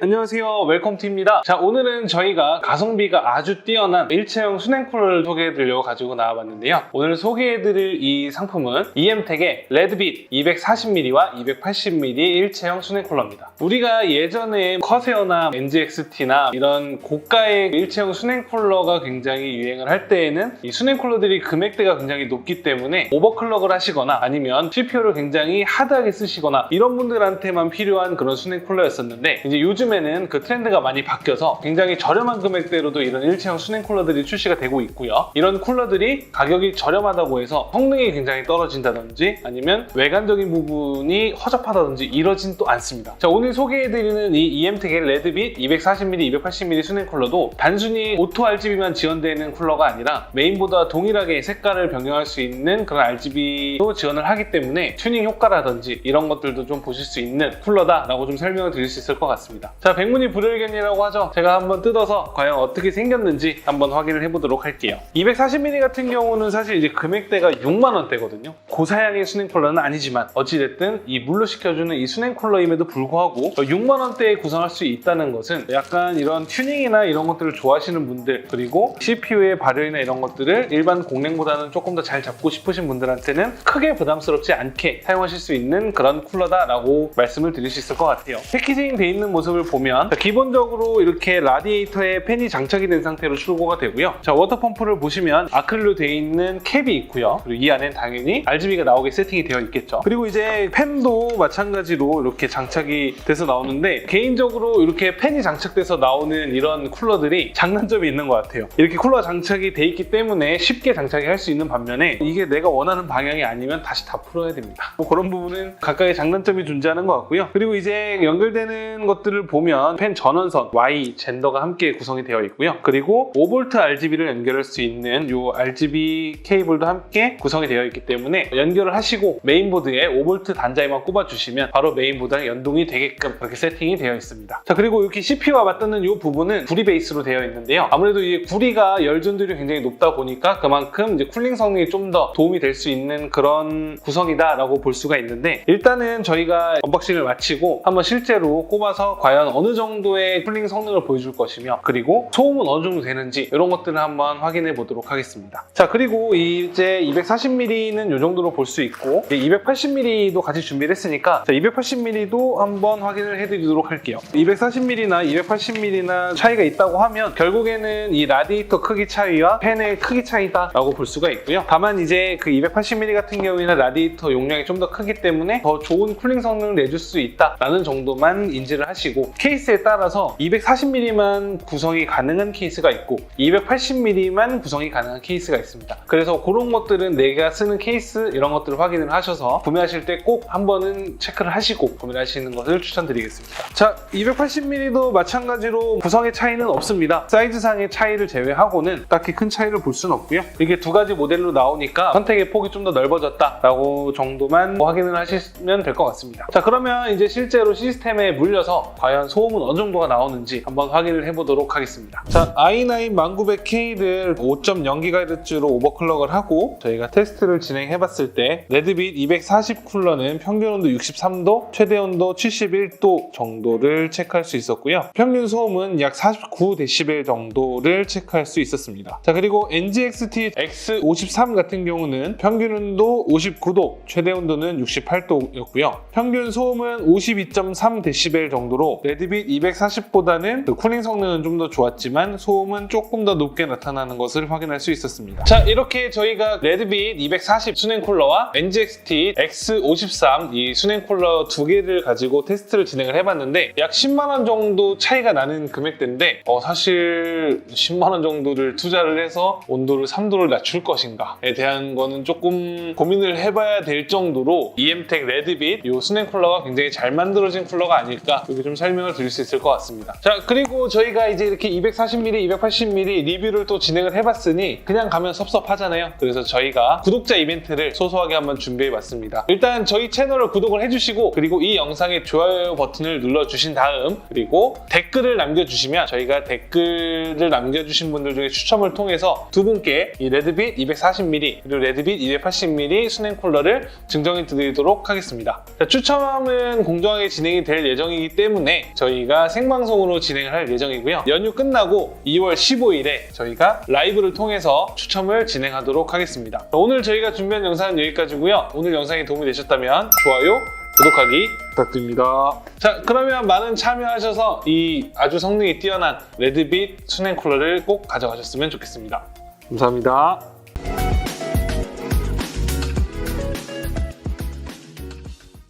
안녕하세요. 웰컴투입니다. 자 오늘은 저희가 가성비가 아주 뛰어난 일체형 수냉 쿨러를 소개해 드리려고 가지고 나와봤는데요. 오늘 소개해 드릴 이 상품은 EM텍의 레드빛 240mm와 280mm 일체형 수냉 쿨러입니다. 우리가 예전에 커세어나 NGXT나 이런 고가의 일체형 수냉 쿨러가 굉장히 유행을 할 때에는 이 수냉 쿨러들이 금액대가 굉장히 높기 때문에 오버클럭을 하시거나 아니면 CPU를 굉장히 하드하게 쓰시거나 이런 분들한테만 필요한 그런 수냉 쿨러였었는데 이제 요즘 에는 그 트렌드가 많이 바뀌어서 굉장히 저렴한 금액대로도 이런 일체형 수냉 쿨러들이 출시가 되고 있고요. 이런 쿨러들이 가격이 저렴하다고 해서 성능이 굉장히 떨어진다든지 아니면 외관적인 부분이 허접하다든지 이러진 또 않습니다. 자 오늘 소개해드리는 이 EM텍의 레드빛 240mm, 280mm 수냉 쿨러도 단순히 오토 RGB만 지원되는 쿨러가 아니라 메인보다 동일하게 색깔을 변경할 수 있는 그런 RGB도 지원을 하기 때문에 튜닝 효과라든지 이런 것들도 좀 보실 수 있는 쿨러다라고 좀 설명을 드릴 수 있을 것 같습니다. 자, 백문이 불여일견이라고 하죠. 제가 한번 뜯어서 과연 어떻게 생겼는지 한번 확인을 해보도록 할게요. 240mm 같은 경우는 사실 이제 금액대가 6만 원대거든요. 고사양의 수냉 쿨러는 아니지만 어찌됐든 이 물로 식혀주는 이 수냉 쿨러임에도 불구하고 6만 원대에 구성할 수 있다는 것은 약간 이런 튜닝이나 이런 것들을 좋아하시는 분들 그리고 CPU의 발열이나 이런 것들을 일반 공랭보다는 조금 더 잘 잡고 싶으신 분들한테는 크게 부담스럽지 않게 사용하실 수 있는 그런 쿨러다라고 말씀을 드릴 수 있을 것 같아요. 패키징 돼 있는 모습을 보면 자, 기본적으로 이렇게 라디에이터에 팬이 장착이 된 상태로 출고가 되고요. 자, 워터펌프를 보시면 아크릴로 되어 있는 캡이 있고요. 그리고 이 안엔 당연히 RGB가 나오게 세팅이 되어 있겠죠. 그리고 이제 팬도 마찬가지로 이렇게 장착이 돼서 나오는데 개인적으로 이렇게 팬이 장착돼서 나오는 이런 쿨러들이 장단점이 있는 것 같아요. 이렇게 쿨러 장착이 돼 있기 때문에 쉽게 장착이 할 수 있는 반면에 이게 내가 원하는 방향이 아니면 다시 다 풀어야 됩니다. 뭐 그런 부분은 각각의 장단점이 존재하는 것 같고요. 그리고 이제 연결되는 것들을 보 면팬 전원선 Y 젠더가 함께 구성이 되어 있고요. 그리고 5V RGB를 연결할 수 있는 이 RGB 케이블도 함께 구성이 되어 있기 때문에 연결을 하시고 메인보드에 5V 단자에만 꼽아주시면 바로 메인보드랑 연동이 되게끔 그렇게 세팅이 되어 있습니다. 자 그리고 이렇게 CPU와 맞닿는 이 부분은 구리 베이스로 되어 있는데요. 아무래도 이 구리가 열 전도율이 굉장히 높다 보니까 그만큼 이제 쿨링 성능이 좀 더 도움이 될 수 있는 그런 구성이다라고 볼 수가 있는데 일단은 저희가 언박싱을 마치고 한번 실제로 꼽아서 과연 어느 정도의 쿨링 성능을 보여줄 것이며 그리고 소음은 어느 정도 되는지 이런 것들을 한번 확인해 보도록 하겠습니다. 자 그리고 이제 240mm는 이 정도로 볼 수 있고 280mm도 같이 준비를 했으니까 280mm도 한번 확인을 해드리도록 할게요. 240mm나 280mm나 차이가 있다고 하면 결국에는 이 라디에이터 크기 차이와 팬의 크기 차이다라고 볼 수가 있고요. 다만 이제 그 280mm 같은 경우에는 라디에이터 용량이 좀 더 크기 때문에 더 좋은 쿨링 성능을 내줄 수 있다라는 정도만 인지를 하시고 케이스에 따라서 240mm만 구성이 가능한 케이스가 있고 280mm만 구성이 가능한 케이스가 있습니다. 그래서 그런 것들은 내가 쓰는 케이스 이런 것들을 확인을 하셔서 구매하실 때 꼭 한 번은 체크를 하시고 구매를 하시는 것을 추천드리겠습니다. 자, 280mm도 마찬가지로 구성의 차이는 없습니다. 사이즈상의 차이를 제외하고는 딱히 큰 차이를 볼 수는 없고요. 이게 두 가지 모델로 나오니까 선택의 폭이 좀 더 넓어졌다라고 정도만 확인을 하시면 될 것 같습니다. 자, 그러면 이제 실제로 시스템에 물려서 과연 소음은 어느 정도가 나오는지 한번 확인을 해보도록 하겠습니다. 자, i9 1900K를 5.0GHz로 오버클럭을 하고 저희가 테스트를 진행해봤을 때 레드빛 240 쿨러는 평균 온도 63도, 최대 온도 71도 정도를 체크할 수 있었고요. 평균 소음은 약 49dB 정도를 체크할 수 있었습니다. 자, 그리고 NGXT X53 같은 경우는 평균 온도 59도, 최대 온도는 68도였고요. 평균 소음은 52.3dB 정도로 레드빛 240보다는 그 쿨링 성능은 좀 더 좋았지만 소음은 조금 더 높게 나타나는 것을 확인할 수 있었습니다. 자, 이렇게 저희가 레드빛 240 수냉 쿨러와 NGXT X53 이 수냉 쿨러 두 개를 가지고 테스트를 진행을 해봤는데 약 10만 원 정도 차이가 나는 금액대인데 어, 사실 10만 원 정도를 투자를 해서 온도를 3도를 낮출 것인가에 대한 거는 조금 고민을 해봐야 될 정도로 EM텍 레드빛 이 수냉 쿨러가 굉장히 잘 만들어진 쿨러가 아닐까 이렇게 좀 설명 을 드릴 수 있을 것 같습니다. 자 그리고 저희가 이제 이렇게 240mm, 280mm 리뷰를 또 진행을 해봤으니 그냥 가면 섭섭하잖아요. 그래서 저희가 구독자 이벤트를 소소하게 한번 준비해봤습니다. 일단 저희 채널을 구독을 해주시고 그리고 이 영상에 좋아요 버튼을 눌러주신 다음 그리고 댓글을 남겨주시면 저희가 댓글을 남겨주신 분들 중에 추첨을 통해서 두 분께 이 레드빛 240mm 그리고 레드빛 280mm 수냉 쿨러를 증정해 드리도록 하겠습니다. 자, 추첨은 공정하게 진행이 될 예정이기 때문에 저희가 생방송으로 진행을 할 예정이고요. 연휴 끝나고 2월 15일에 저희가 라이브를 통해서 추첨을 진행하도록 하겠습니다. 오늘 저희가 준비한 영상은 여기까지고요. 오늘 영상이 도움이 되셨다면 좋아요, 구독하기 부탁드립니다. 자, 그러면 많은 참여하셔서 이 아주 성능이 뛰어난 레드빛 수냉 쿨러를 꼭 가져가셨으면 좋겠습니다. 감사합니다.